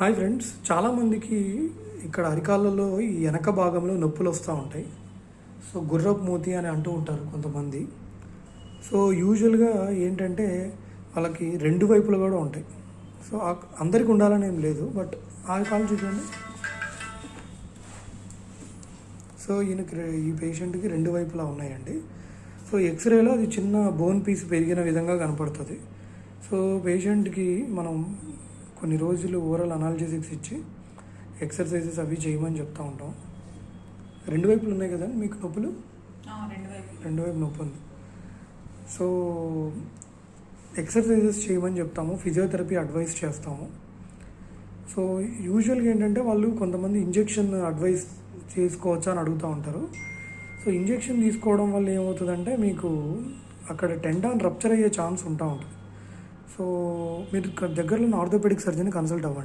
Hi friends చాలామందికి ఇక్కడ అరికాళ్ళలో ఈ వెనక భాగంలో నొప్పులు వస్తూ ఉంటాయి. సో గుర్రపు మూతి అని అంటూ ఉంటారు కొంతమంది. సో యూజువల్గా ఏంటంటే వాళ్ళకి రెండు వైపులు కూడా ఉంటాయి. సో అందరికి ఉండాలని ఏం లేదు బట్ ఆ చూడండి. సో ఈయనకి ఈ పేషెంట్కి రెండు వైపులా ఉన్నాయండి. సో ఎక్స్రేలో అది చిన్న బోన్ పీస్ పెరిగిన విధంగా కనపడుతుంది. సో పేషెంట్కి మనం కొన్ని రోజులు ఓరల్ అనాలజెసిక్స్ ఇచ్చి ఎక్సర్సైజెస్ అవి చేయమని చెప్తా ఉంటాం. రెండు వైపులు ఉన్నాయి కదండి మీకు నొప్పులు? ఆ, రెండు వైపు రెండు వైపు నొప్పి ఉంది. సో ఎక్సర్సైజెస్ చేయమని చెప్తాము ఫిజియోథెరపీ అడ్వైస్ చేస్తాము. సో యూజువల్గా ఏంటంటే వాళ్ళు కొంతమంది ఇంజెక్షన్ అడ్వైస్ చేసుకోవచ్చా అని అడుగుతూ ఉంటారు. సో ఇంజెక్షన్ తీసుకోవడం వల్ల ఏమవుతుందంటే మీకు అక్కడ టెండాన్ రప్చర్ అయ్యే ఛాన్స్ ఉంటా ఉంటుంది. సో మీరు ఇక్కడ దగ్గరలో ఆర్థోపెడిక్ సర్జన్ కన్సల్ట్ అవ్వండి.